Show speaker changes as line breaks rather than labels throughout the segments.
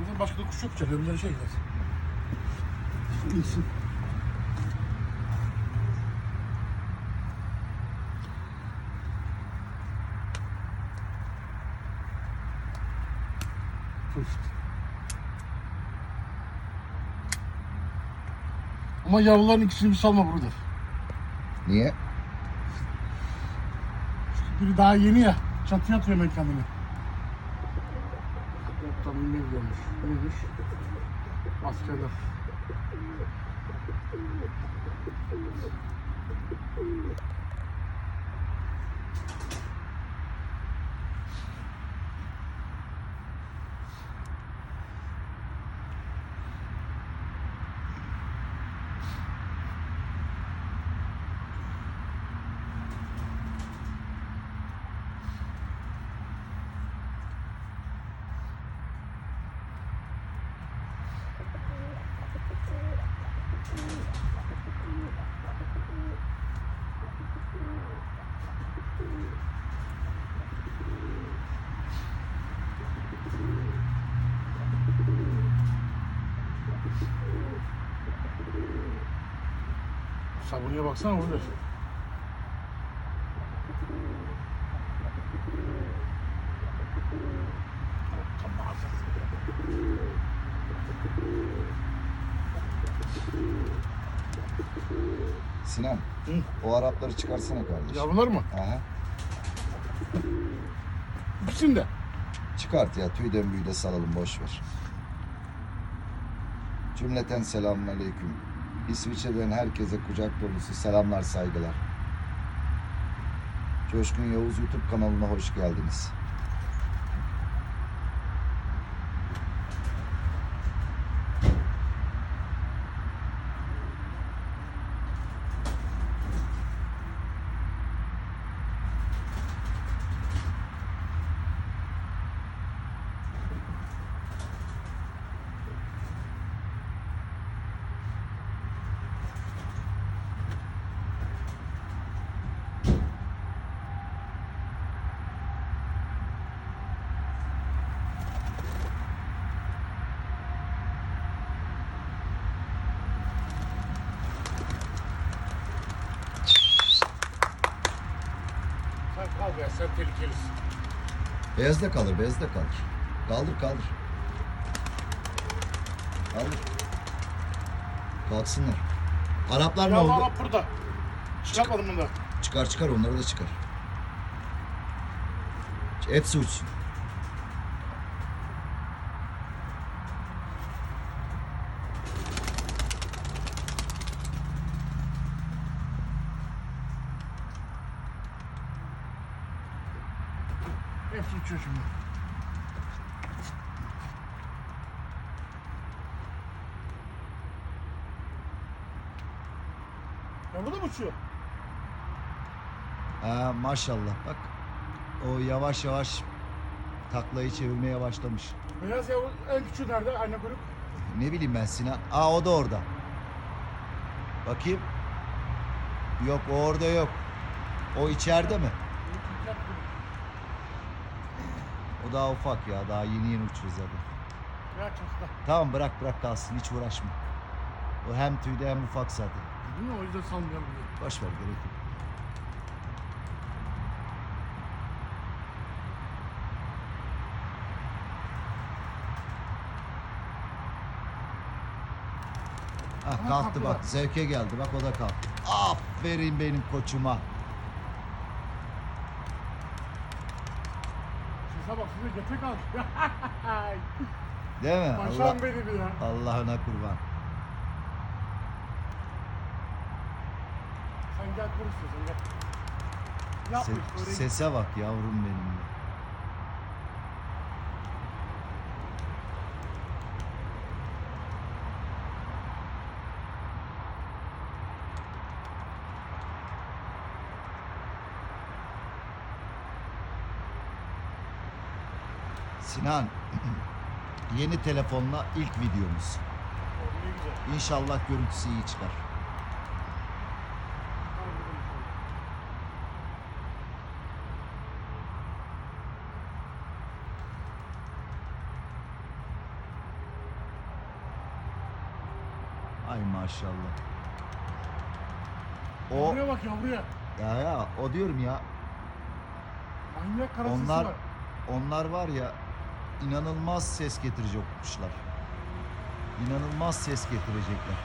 Bizden başka da kuş yok. Önümüzden şey gider. Kuş. Ama yavruların ikisini bir salma burada.
Niye?
Biri daha yeni ya. Çatıya atıyor hemen kendini. Tam ne diyormuş? Neymiş? Sabunluya baksana burada. Tamam.
Sinan.
Hı.
O Arapları çıkarsana kardeşim.
Yavrular mı?
Aha.
İkisini de.
Çıkart ya tüyden büyüde salalım boş ver. Cümleten selamünaleyküm. İsviçre'den herkese kucak dolusu selamlar saygılar. Coşkun Yavuz YouTube kanalına hoş geldiniz.
Sen kal be sen tehlikelisin.
Beyazda kalır, beyazda kalır. Kaldır, kaldır. Kaldır. Kalksınlar. Araplar ne
Ya
oldu?
Arap burada. Çıkartmadım bunu da.
Çıkar çıkar onları da çıkar. Hepsi uçsun.
Uçuyor şimdi. Ya bu da mı uçuyor?
Ha, maşallah bak. O yavaş yavaş taklayı çevirmeye başlamış.
Beyaz yavru en küçüğü nerede? Ayna kuyruk.
Ne bileyim ben Sinan. Aa o da orada. Bakayım. Yok o orada yok. O içeride mi? O daha ufak ya. Daha yeni yeni uçuyor zaten.
Çatıda.
Tamam bırak bırak kalsın hiç uğraşma. O hem tüylü hem ufak zaten.
Değil mi? O yüzden salmıyorum.
Boş ver gerek yok. Ah
Ama
kalktı bak. zevke geldi bak o da kalktı. Aferin benim koçuma.
Sese bak size kaldı.
Değil mi? Allah,
benim ya.
Allah'ına kurban.
Sen gel istiyorsan gel.
Se- sese bak yavrum benim. ya. Sinan, yeni telefonla ilk videomuz. İnşallah görüntüsü iyi çıkar. Ay maşallah. O
Yavruya bak yavruya.
ya ya o diyorum ya.
Manyak karasısı
Onlar
var.
onlar var ya inanılmaz ses getirecek kuşlar. İnanılmaz ses getirecekler.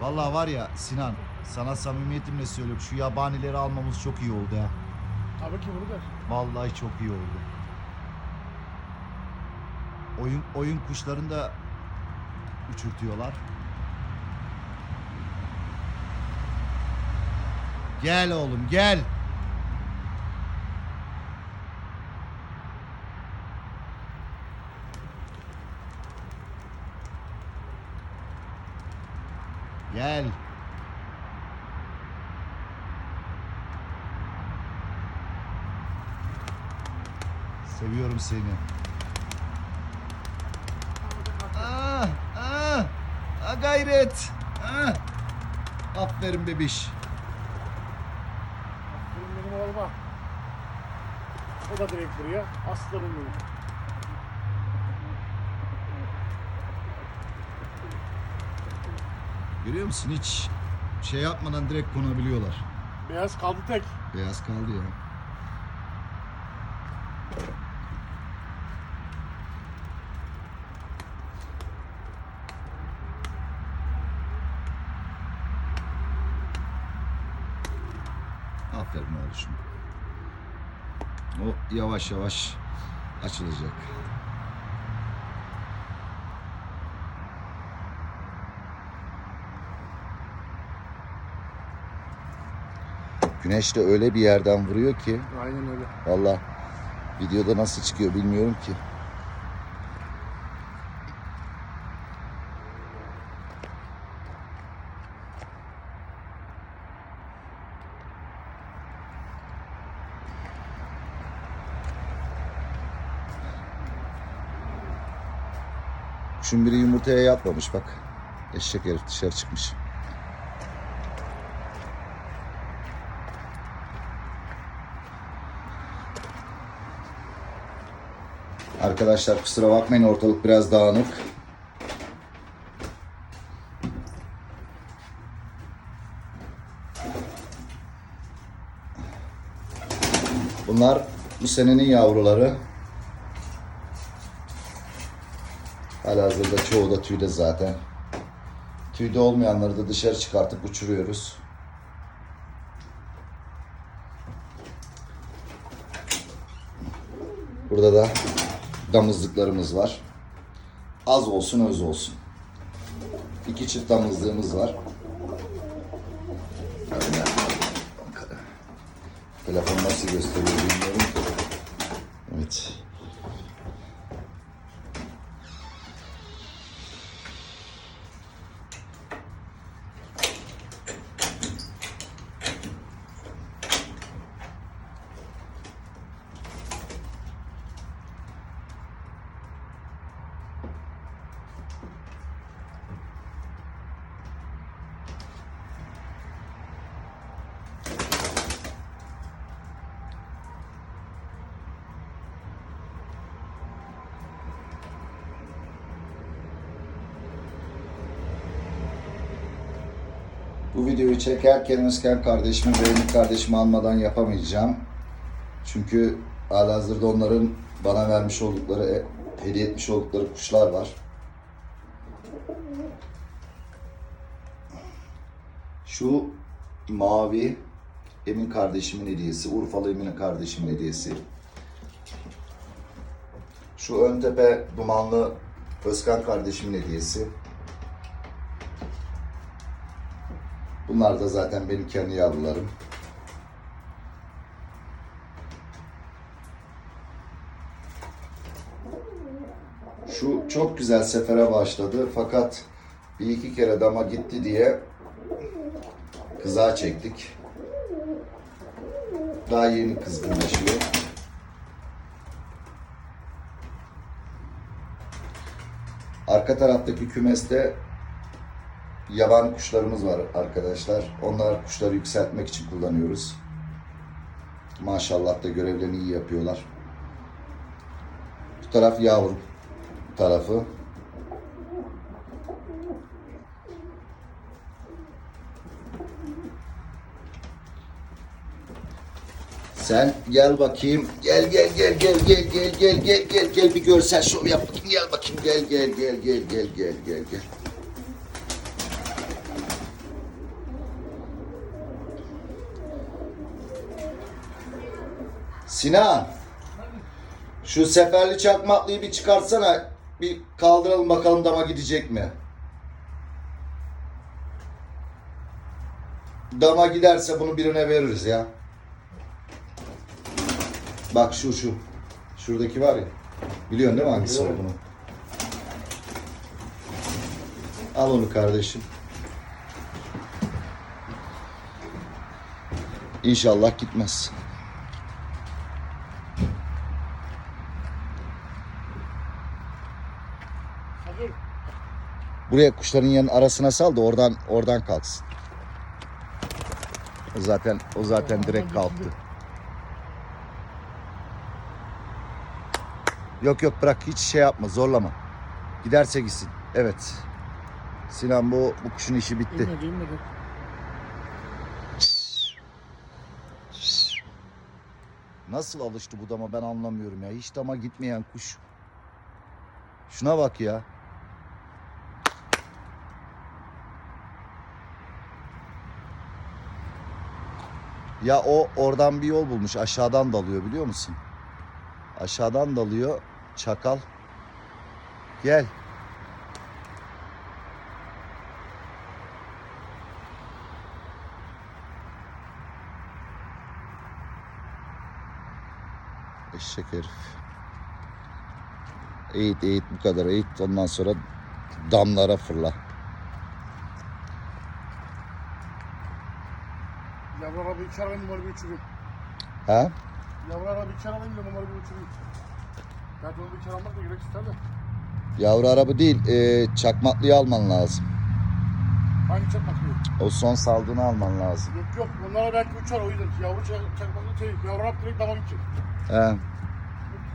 Vallahi var ya Sinan sana samimiyetimle söylüyorum şu yabanileri almamız çok iyi oldu ya.
Tabii ki der.
Vallahi çok iyi oldu. Oyun oyun kuşlarını da uçurtuyorlar. Gel oğlum gel. Gel. Seviyorum seni. Ah, ah, ah gayret. Ah. Aferin bebiş.
Benim benim oğluma. O da direkt buraya. Aslanım benim.
Görüyor musun hiç şey yapmadan direkt konabiliyorlar.
Beyaz kaldı tek.
Beyaz kaldı ya. Aferin oğlum. O yavaş yavaş açılacak. Güneş de öyle bir yerden vuruyor ki
Aynen öyle.
Valla videoda nasıl çıkıyor bilmiyorum ki. Şun biri yumurtaya yatmamış bak. Eşek herif dışarı çıkmış. Arkadaşlar kusura bakmayın ortalık biraz dağınık. Bunlar bu senenin yavruları. Halihazırda çoğu da tüyde zaten. Tüyde olmayanları da dışarı çıkartıp uçuruyoruz. Burada da damızlıklarımız var. Az olsun öz olsun. İki çift damızlığımız var. Telefon nasıl gösteriyor bilmiyorum. ki. Evet. Bu videoyu çekerken Özkan kardeşimi Emin kardeşimi almadan yapamayacağım. Çünkü halihazırda onların bana vermiş oldukları, e, hediye etmiş oldukları kuşlar var. Şu mavi Emin kardeşimin hediyesi, Urfalı Emin kardeşimin hediyesi. Şu ön tepe dumanlı Özkan kardeşimin hediyesi. Bunlar da zaten benim kendi yavrularım. Şu çok güzel sefere başladı fakat bir iki kere dama gitti diye kızağa çektik. Daha yeni kızgınlaşıyor. Arka taraftaki kümeste yaban kuşlarımız var arkadaşlar. Onlar kuşları yükseltmek için kullanıyoruz. Maşallah da görevlerini iyi yapıyorlar. Bu taraf yavrum. tarafı. Sen gel bakayım. Gel gel gel gel gel gel gel gel gel gel bir görsel şov yap. Gel bakayım gel gel gel gel gel gel gel gel. Sinan. Şu seferli çakmaklıyı bir çıkarsana. Bir kaldıralım bakalım dama gidecek mi? Dama giderse bunu birine veririz ya. Bak şu şu. Şuradaki var ya. Biliyorsun değil mi hangisi olduğunu? Al onu kardeşim. İnşallah gitmez. Buraya kuşların yanın arasına sal da oradan oradan kalksın. O zaten o zaten direkt kalktı. Yok yok bırak hiç şey yapma zorlama. Giderse gitsin. Evet. Sinan bu bu kuşun işi bitti.
İnmedi inmedi.
Nasıl alıştı bu dama ben anlamıyorum ya. Hiç dama gitmeyen kuş. Şuna bak ya. Ya o oradan bir yol bulmuş. Aşağıdan dalıyor biliyor musun? Aşağıdan dalıyor. Çakal. Gel. Eşek herif. Eğit eğit bu kadar eğit ondan sonra damlara fırla.
Arabayı içeri alayım numara bir uçurayım.
Ha?
Yavru arabayı içeri alayım da numara bir uçurayım. De onu bir içeri almak da gerek ister de.
Yavru araba değil e, çakmaklıyı alman lazım.
Hangi çakmak diyor?
O son saldığını alman lazım.
Yok yok bunlara belki uçar o yüzden. Yavru çak, çakmaklı şey, yavru araba direkt dama gidecek.
He,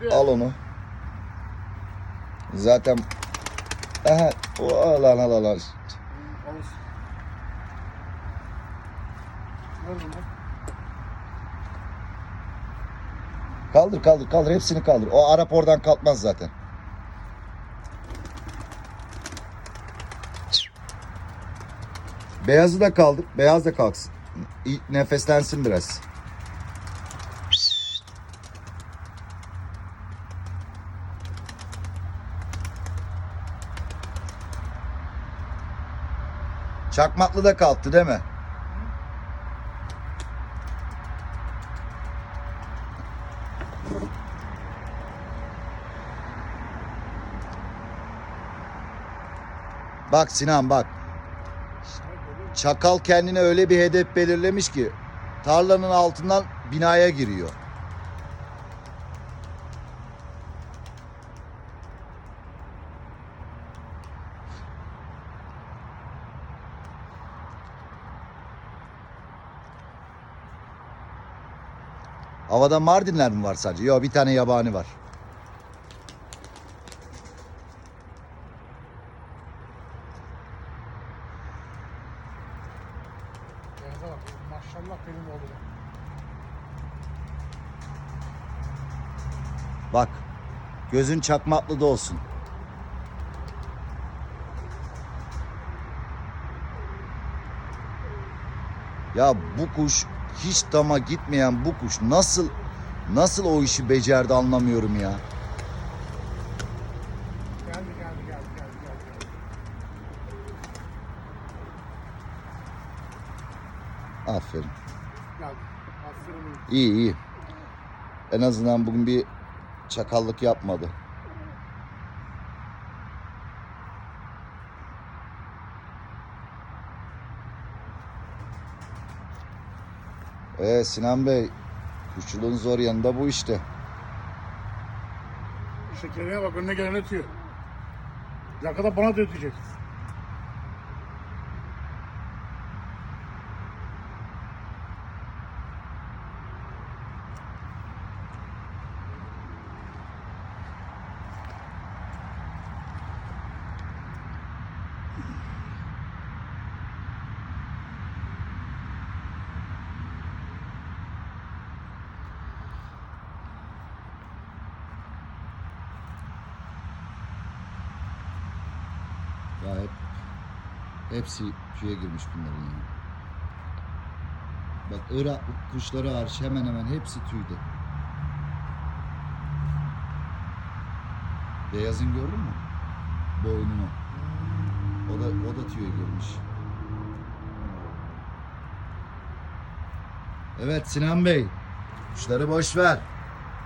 Bir
al onu. Zaten Aha, o al al al al. al.
Alırsın.
Kaldır kaldır kaldır hepsini kaldır. O Arap oradan kalkmaz zaten. Beyazı da kaldır. Beyaz da kalksın. Nefeslensin biraz. Çakmaklı da kalktı değil mi? Bak Sinan bak. Çakal kendine öyle bir hedef belirlemiş ki tarlanın altından binaya giriyor. Havada Mardinler mi var sadece? Yok bir tane yabani var.
Beyaza bak. Maşallah benim oğlum.
Bak. Gözün çakmaklı da olsun. Ya bu kuş hiç dama gitmeyen bu kuş nasıl nasıl o işi becerdi anlamıyorum ya.
Geldi geldi geldi geldi geldi.
Aferin.
Geldi. Aferin oğlum.
İyi iyi. En azından bugün bir çakallık yapmadı. Ee Sinan Bey, kuşçuluğun zor yanında bu işte.
Şekerine bak önüne gelen ötüyor. Yakada bana da ötecek.
Ya hep hepsi tüye girmiş bunların ya. Bak Irak kuşları hariç hemen hemen hepsi tüyde. Beyazın gördün mü? Boynunu. O da o da tüye girmiş. Evet Sinan Bey. Kuşları boş ver.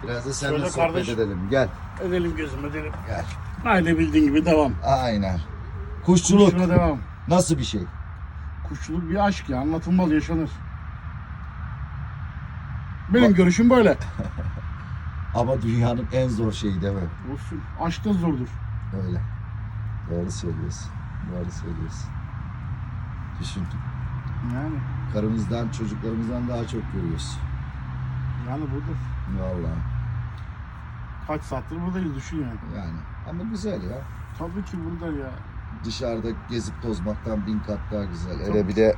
Biraz da seninle
Söyle
sohbet
kardeş.
edelim. Gel.
Edelim gözüm edelim.
Gel.
Aynı bildiğin gibi devam.
Aynen. Kuşçuluk
Kuşuna devam.
Nasıl bir şey?
Kuşçuluk bir aşk ya. Anlatılmaz yaşanır. Benim
Bak-
görüşüm böyle.
Ama dünyanın en zor şeyi değil mi?
Olsun. Aşk da zordur.
Öyle. Doğru söylüyorsun. Doğru söylüyorsun. Düşün.
Yani.
Karımızdan, çocuklarımızdan daha çok görüyoruz.
Yani budur.
Vallahi.
Kaç saattir buradayız düşün yani.
Yani. Ama güzel ya.
Tabii ki burada ya.
Dışarıda gezip tozmaktan bin kat daha güzel. Hele bir de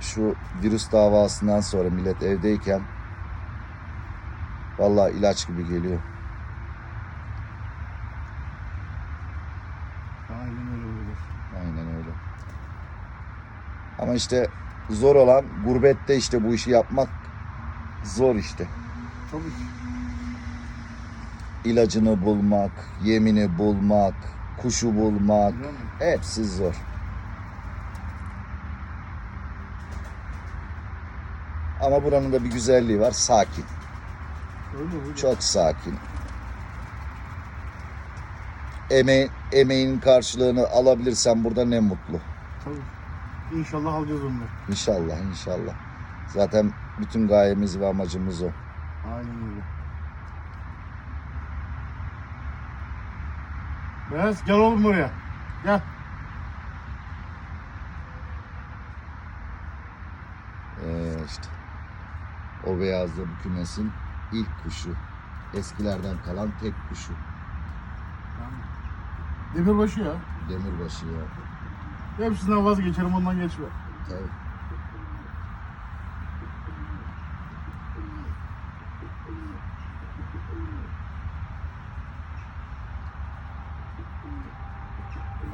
şu virüs davasından sonra millet evdeyken vallahi ilaç gibi geliyor.
Aynen öyle budur.
Aynen öyle. Ama işte zor olan gurbette işte bu işi yapmak zor işte.
Tabii ki.
İlacını bulmak, yemini bulmak, kuşu bulmak hepsi zor. Ama buranın da bir güzelliği var. Sakin. Çok sakin. Eme emeğin karşılığını alabilirsen burada ne mutlu.
Tabii. İnşallah alacağız onu.
İnşallah, inşallah. Zaten bütün gayemiz ve amacımız o.
Aynen öyle. Beyaz gel oğlum buraya. Gel.
Ee, işte. O beyazlı bu kümesin ilk kuşu. Eskilerden kalan tek kuşu.
Demirbaşı ya.
Demirbaşı ya.
Hepsinden vazgeçerim ondan geçme.
Tabii.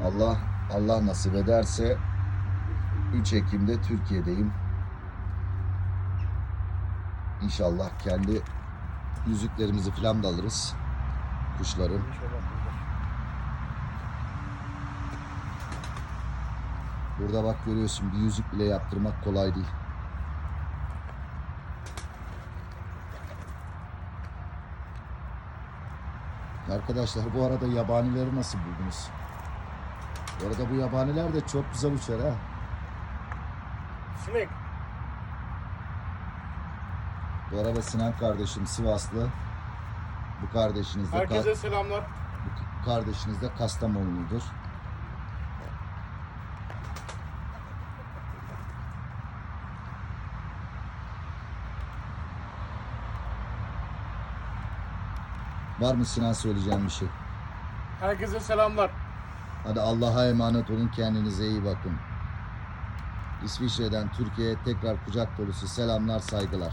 Allah Allah nasip ederse 3 Ekim'de Türkiye'deyim. İnşallah kendi yüzüklerimizi falan da alırız. Kuşların. Burada bak görüyorsun bir yüzük bile yaptırmak kolay değil. Arkadaşlar bu arada yabanileri nasıl buldunuz? Bu arada bu yabaniler de çok güzel uçar ha.
Sinek.
Bu arada Sinan kardeşim Sivaslı. Bu kardeşiniz de, Ka-
Herkese selamlar.
bu kardeşiniz de Kastamonlu'dur. Var mı Sinan söyleyeceğim bir şey?
Herkese selamlar.
Hadi Allah'a emanet olun. Kendinize iyi bakın. İsviçre'den Türkiye'ye tekrar kucak dolusu selamlar, saygılar.